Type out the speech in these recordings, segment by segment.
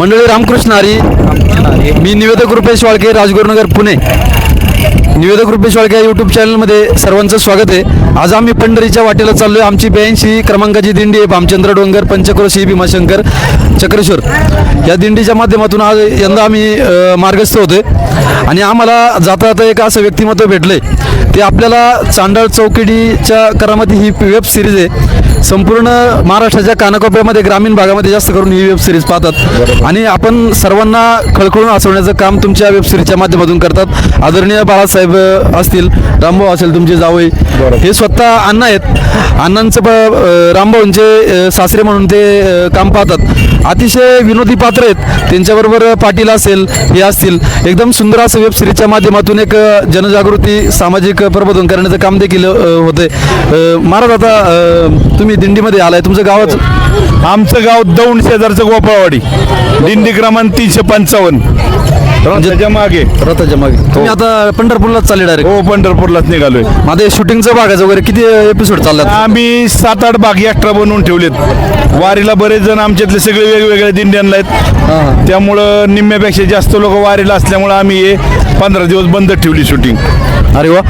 मंडळी रामकृष्ण हरी मी निवेदक रुपेश वाळके राजगुरुनगर पुणे. निवेदक रुपेश वाळके या यूट्यूब चॅनलमध्ये सर्वांचं स्वागत आहे. आज आम्ही पंढरीच्या वाटेला चाललोय. आमची ब्याऐंशी क्रमांकाची दिंडी आहे. भामचंद्र डोंगर पंचक्रोशी भीमाशंकर चक्रेश्वर. या दिंडीच्या माध्यमातून आज यंदा आम्ही मार्गस्थ होतोय. आणि आम्हाला जाता जाता एक असं व्यक्तिमत्व भेटलंय. ते आपल्याला चांडाळ चौकडीच्या करामती ही वेब सिरीज आहे. संपूर्ण महाराष्ट्राच्या कानाकोपऱ्यामध्ये ग्रामीण भागामध्ये जास्त करून ही वेब सिरीज पाहतात. आणि आपण सर्वांना खळखळून हसवण्याचं काम तुमच्या वेब सिरीजच्या माध्यमातून करतात. आदरणीय बाळासाहेब असतील रामभाऊ असेल तुमचे जावई हे स्वतः अण्णा आहेत. अण्णांचं रामभाऊंचे सासरे म्हणून ते काम पाहतात. अतिशय विनोदी पात्र आहेत. त्यांच्याबरोबर पाटील असेल हे असतील. एकदम सुंदर असं वेब सिरीजच्या माध्यमातून एक जनजागृती सामाजिक प्रबोधन करण्याचं काम देखील होते महाराज आता तुम्ही दिंडीमध्ये आलाय. तुमचं गावाचं आमचं गाव दौंड शेजारचं गोपाळवाडी. दिंडी क्रमांक तीनशे पंचावन्न. रथाच्या मागे. रथाच्या मागे. तुम्ही आता पंढरपूरलाच चालले डायरेक्ट हो पंढरपूरलाच निघालोय. माझे शूटिंगचं भागाचं वगैरे किती एपिसोड चाललात आम्ही सात आठ भाग एक्स्ट्रा बनवून ठेवलेत. वारीला बरेच जण आमच्यातले सगळे वेगवेगळ्या दिंड्यांना आहेत. त्यामुळं निम्म्यापेक्षा जास्त लोक वारीला असल्यामुळं आम्ही हे पंधरा दिवस बंद ठेवली शूटिंग अरे वा.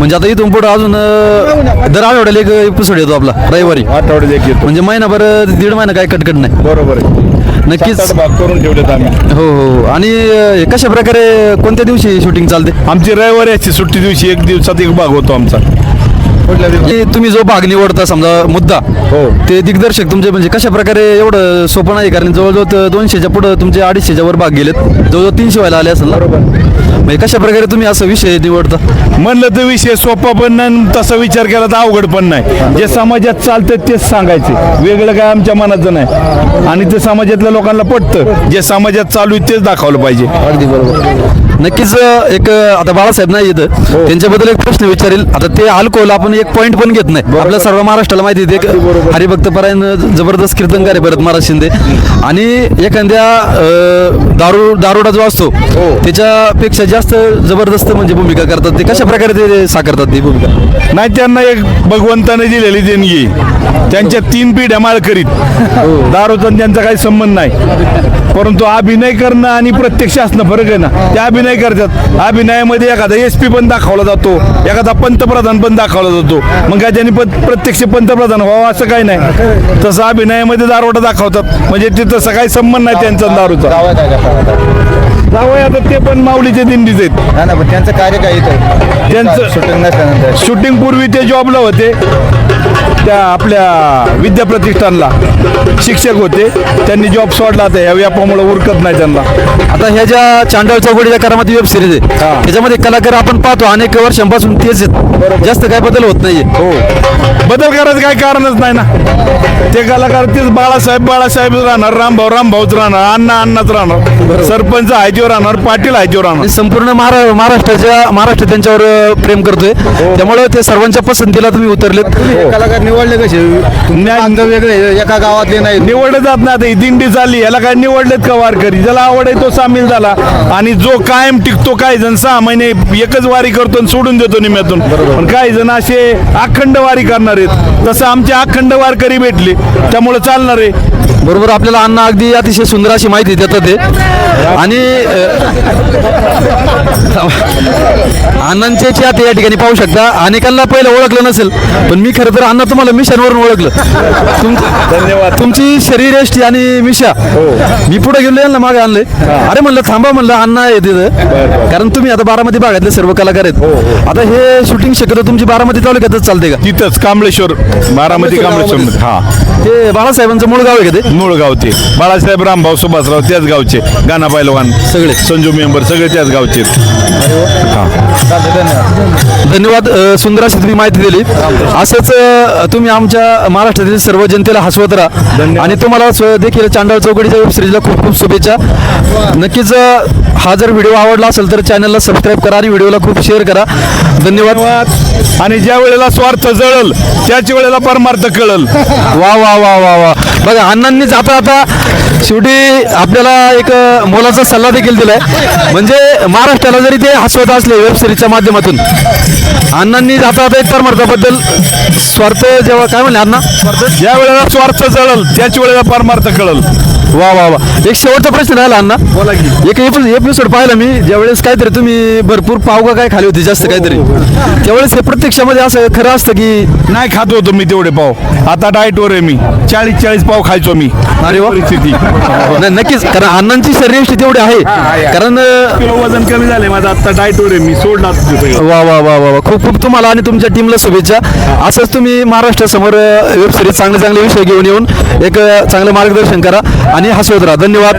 म्हणजे आता इथून पुढे अजून अ, दर आठवड्याला एक एपिसोड येतो आपला रविवारी. आठवड्यात एक येतो. म्हणजे महिनाभर दीड महिना काय कटकट नाही. बरोबर आहे. नक्कीच. भाग करून ठेवलेत आम्ही. हो हो आणि अ, कशा प्रकारे कोणत्या दिवशी शूटिंग चालते? आमची रविवारी सुट्टी दिवशी एक दिवसात एक भाग होतो आमचा. की तुम्ही जो भाग निवडता समजा मुद्दा हो. ते दिग्दर्शक तुमचे म्हणजे कशा प्रकारे एवढं सोपं नाही? कारण जवळजवळ दोनशेच्या पुढं तुमचे अडीचशेच्या वर भाग गेलेत. जवळजवळ तीनशे व्हायला आले असेल ना? म्हणजे कशा प्रकारे तुम्ही असं विषय निवडता? म्हणलं तर विषय सोपा पण नाही आणि तसा विचार केला तर अवघड पण नाही. जे समाजात चालतं तेच सांगायचे. वेगळं काय आमच्या मनाचं नाही. आणि ते समाजातल्या लोकांना पटतं. जे समाजात चालू आहे तेच दाखवलं पाहिजे. अगदी बरोबर. नक्कीच एक आता बाळासाहेब नाही येतं. त्यांच्याबद्दल एक प्रश्न विचारेल. आता ते अल्कोहोल आपण एक पॉईंट पण घेत नाही. आपल्या सर्व महाराष्ट्राला माहिती आहे ते हरिभक्त परायण जबरदस्त कीर्तनकार आहे भरत महाराज शिंदे. आणि एखाद्या दारू दारुडा जो असतो त्याच्यापेक्षा जास्त जबरदस्त म्हणजे भूमिका करतात. ते कशा प्रकारे ते साकारतात ती भूमिका? नाही त्यांना एक भगवंताने दिलेली देणगी. त्यांच्या तीन पिढ्या माळकरीत दारूचा आणि त्यांचा काही संबंध नाही. परंतु अभिनय करणं आणि प्रत्यक्ष असणं फरक आहे ना. ते अभिनय करतात. अभिनयामध्ये एखादा एस पी पण दाखवला जातो. एखादा पंतप्रधान पण दाखवला जातो. मग काय त्यांनी प्रत्यक्ष पंतप्रधान व्हावं असं काही नाही. तसं अभिनयामध्ये दारोडा दाखवतात. म्हणजे ते तसं काही संबंध नाही त्यांचा दारूचा. जावं आता ते पण माऊलीचे दिंडीच आहेत. त्यांचं कार्य काय त्यांचं शूटिंग पूर्वी ते जॉबला होते. त्या आपल्या विद्याप्रतिष्ठानला शिक्षक होते. त्यांनी जॉब सोडला आता या व्यापामुळे उरकत नाही त्यांना. आता ह्या ज्या चांडळ चौकडीच्या करामाती वेब सिरीज आहे त्याच्यामध्ये कलाकार आपण पाहतो अनेक वर्षांपासून तेच आहेत. जास्त काय बदल होत नाहीये. हो. बदल करायचं काही कारणच नाही ना. ते कलाकार तेच बाळासाहेब बाळासाहेब राहणार रामभाऊ रामभाऊच राहणार अण्णा अण्णाच राहणार. सरपंच हायतीवर राहणार पाटील हायतीवर राहणार. संपूर्ण महारा महाराष्ट्राच्या महाराष्ट्र त्यांच्यावर अ, प्रेम करतोय. त्यामुळे ते सर्वांच्या पसंतीला तुम्ही उतरलेत. कलाकार निवडले कसे? न्याय- वेगळे एका गावातले नाही. निवडले जात नाही आता. ही दिंडी चालली याला काय निवडलेत का वारकरी? ज्याला आवड आहे तो सामील झाला. आणि जो कायम टिकतो काही जण सहा महिने एकच वारी करतो आणि सोडून देतो निम्यातून. पण काही जण असे अखंड वारी करणार आहेत. तसं आमचे अखंड वारकरी भेटले. त्यामुळे चालणार आहे. बरोबर आपल्याला अण्णा अगदी अतिशय सुंदर अशी माहिती देतात ते. आणि अण्णांचे चिहाते या ठिकाणी पाहू शकता. अनेकांना पहिलं ओळखलं नसेल पण मी खरं तर अण्णा तुम्हाला मिशनवरून ओळखलं. तुम धन्यवाद. तुमची शरीरयष्टी आणि मिशा. मी पुढे गेलो यांना मागे आणले अरे म्हणलं थांबा म्हणलं अण्णा आहे तिथं कारण तुम्ही आता बारामती भागातले सर्व कलाकार आहेत. आता हे शूटिंग शक्यतो तुमची बारामती तालुक्यातच चालते का? तिथंच कांबळेश्वर बारामती कांबळेश्वर हा. ते बाळासाहेबांचं मूळ गाव आहे का ते? मूळ गाव ते बाळासाहेब रामभाऊ सुभाषराव त्याच गावचे. गाणा पैलवान सगळे. संजू मेंबर सगळे त्याच गावचे. धन्यवाद अ, सुंदर अशी तुम्ही माहिती दिली. असंच अ, तुम्ही आमच्या महाराष्ट्रातील सर्व जनतेला हसवत राहा. आणि तुम्हाला स्व- देखील चांडाळ चौकडीच्या वेब सिरीजला खूप खूप शुभेच्छा. नक्कीच अ, हा जर व्हिडिओ आवडला असेल तर चॅनलला सबस्क्राईब करा आणि व्हिडिओला खूप शेअर करा. धन्यवाद. धन्यवाद. आणि ज्या वेळेला स्वार्थ जळल त्याच वेळेला परमार्थ कळल. वा वा वा वा वा. बघा अण्णांनी जाता आता शेवटी आपल्याला एक मोलाचा सल्ला देखील दिला आहे म्हणजे महाराष्ट्राला जरी ते हसवत असले वेब सिरीजच्या माध्यमातून अण्णांनी जाता आता एक परमार्थाबद्दल स्वार्थ जेव्हा काय म्हणले अण्णा? ज्या वेळेला स्वार्थ जळल त्याच वेळेला परमार्थ कळल. वा वा वा. एक शेवटचा प्रश्न राहिला अण्णा. बोला की. एक एपिसोड पाहिला मी ज्यावेळेस काहीतरी तुम्ही भरपूर पाव का काय खाली होती जास्त काहीतरी. त्यावेळेस हे प्रत्यक्षामध्ये असं खरं असतं की नाही खात होतो मी तेवढे पाव. आता डाएटवर आहे मी. चाळीस चाळीस पाव खायचो मी. अरे वा. परिस्थिती. नाही, नक्कीच कारण अण्णांची शरीरयष्टी तेवढी आहे. कारण अं, किलो वजन कमी झाले माझं आता डाएटवर आहे मी सगळं. वा वा वा वा वा. खूप खूप तुम्हाला आणि तुमच्या टीमला शुभेच्छा. असंच तुम्ही महाराष्ट्रासमोर वेब सिरीज चांगले चांगले विषय घेऊन येऊन एक अं, चांगलं मार्गदर्शन करा. आणि हसवत राहा. धन्यवाद.